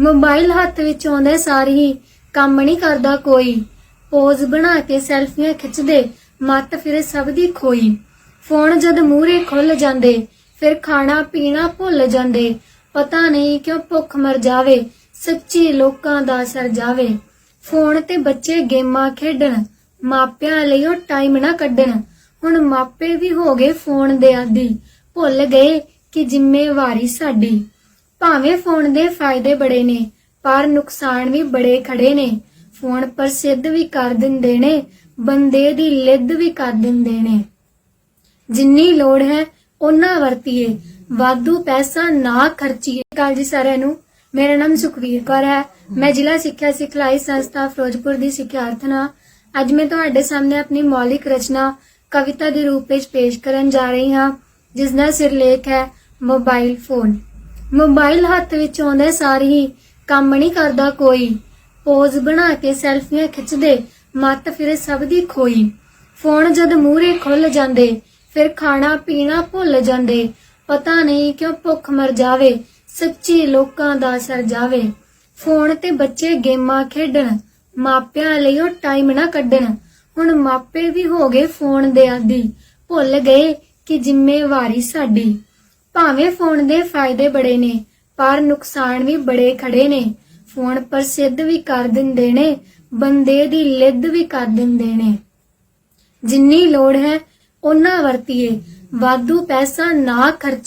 Mobile ਹੱਥ ਵਿੱਚ ਆਉਂਦੇ ਸਾਰੀ ਕੰਮ ਨਹੀਂ ਕਰਦਾ ਕੋਈ। ਪੋਜ਼ ਬਣਾ ਕੇ ਸੈਲਫੀਆਂ ਖਿੱਚਦੇ, ਮੱਤ ਫਿਰ ਸਭ ਦੀ ਖੋਈ। ਫੋਨ ਜਦ ਮੂਹਰੇ ਖੁੱਲ ਜਾਂਦੇ, ਫਿਰ ਖਾਣਾ ਪੀਣਾ ਭੁੱਲ ਜਾਂਦੇ। ਪਤਾ ਨਹੀਂ ਕਿਉਂ ਭੁੱਖ ਮਰ ਜਾਵੇ, ਸੱਚੀ ਲੋਕਾਂ ਦਾ ਸਰ ਜਾਵੇ। ਫੋਨ ਤੇ ਬੱਚੇ ਗੇਮਾਂ ਖੇਡਣ, ਮਾਪਿਆਂ ਲਈ ਉਹ ਟਾਈਮ ਨਾ ਕੱਢਣ। ਹੁਣ ਮਾਪੇ ਵੀ ਹੋ ਗਏ ਫੋਨ ਦੇ ਆਦੀ। ਭੁੱਲ ਗਏ ਕਿ ਜ਼ਿੰਮੇਵਾਰੀ ਸਾਡੀ। ਭਾਵੇਂ ਫੋਨ ਦੇ ਫਾਇਦੇ ਬੜੇ ਨੇ, ਪਰ ਨੁਕਸਾਨ ਵੀ ਬੜੇ ਖੜੇ ਨੇ। ਫੋਨ ਪ੍ਰਸਿੱਧ ਵੀ ਕਰ ਦਿੰਦੇ ਨੇ, ਬੰਦੇ ਦੀ ਲਿੱਦ ਵੀ ਕਰ ਦਿੰਦੇ ਨੇ। ਜਿੰਨੀ ਲੋੜ ਹੈ ਉਹਨਾਂ ਵਰਤੀਏ। ਵਾਧੂ ਪੈਸਾ ਨਾ ਖਰਚੀਏ। ਕਾਲ ਜੀ ਸਾਰਿਆਂ ਨੂੰ। ਮੇਰਾ ਨਾਮ ਸੁਖਵੀਰ ਕੌਰ ਹੈ। ਮੈਂ ਜ਼ਿਲ੍ਹਾ ਸਿੱਖਿਆ ਸਿਖਲਾਈ ਸੰਸਥਾ ਫਿਰੋਜ਼ਪੁਰ ਦੀ ਸਿੱਖਿਆਰਥਣ ਹਾਂ। ਅੱਜ ਮੈਂ ਤੁਹਾਡੇ ਸਾਹਮਣੇ ਆਪਣੀ ਮੌਲਿਕ ਰਚਨਾ ਕਵਿਤਾ ਦੇ ਰੂਪ ਵਿੱਚ ਪੇਸ਼ ਕਰਨ ਜਾ ਰਹੀ ਹਾਂ ਜਿਸ ਦਾ ਸਿਰਲੇਖ ਹੈ, ਮੋਬਾਈਲ ਫੋਨ। ਮੋਬਾਈਲ ਹੱਥ ਵਿੱਚ ਆਉਂਦੇ ਸਾਰ ਹੀ ਕੰਮ ਨਹੀਂ ਕਰਦਾ ਕੋਈ। ਪੋਜ਼ ਬਣਾ ਕੇ ਸੈਲਫੀਆਂ ਖਿੱਚਦੇ, ਮੱਤ ਫਿਰ ਸਭ ਦੀ ਖੋਈ। ਫੋਨ ਜਦ ਮੂਹਰੇ ਖੁੱਲ ਜਾਂਦੇ, ਫਿਰ ਖਾਣਾ ਪੀਣਾ ਭੁੱਲ ਜਾਂਦੇ। ਪਤਾ ਨਹੀਂ ਕਿਉਂ ਭੁੱਖ ਮਰ ਜਾਵੇ, ਸੱਚੀ ਲੋਕਾਂ ਦਾ ਸਰ ਜਾਵੇ। ਫੋਨ ਤੇ ਬੱਚੇ ਗੇਮਾਂ ਖੇਡਣ, ਮਾਪਿਆਂ ਲਈ ਉਹ ਟਾਈਮ ਨਾ ਕੱਢਣ। ਹੁਣ ਮਾਪੇ ਵੀ ਹੋ ਗਏ ਫੋਨ ਦੇ ਆਦੀ। ਭੁੱਲ ਗਏ ਕਿ ਜ਼ਿੰਮੇਵਾਰੀ ਸਾਡੀ। ਭਾਵੇਂ ਫੋਨ ਦੇ ਫਾਇਦੇ ਬੜੇ ਨੇ, ਪਰ ਨੁਕਸਾਨ ਵੀ ਬੜੇ ਖੜੇ ਨੇ। ਫੋਨ ਪ੍ਰਸਿੱਧ ਵੀ ਕਰ ਦਿੰਦੇ ਨੇ, ਬੰਦੇ ਦੀ ਲਿੱਦ ਵੀ ਕਰ ਦਿੰਦੇ ਨੇ। ਜਿੰਨੀ ਲੋੜ ਹੈ, ਉਹਨਾਂ ਵਰਤੀਏ। ਵਾਧੂ ਪੈਸਾ ਨਾ ਖਰਚੀ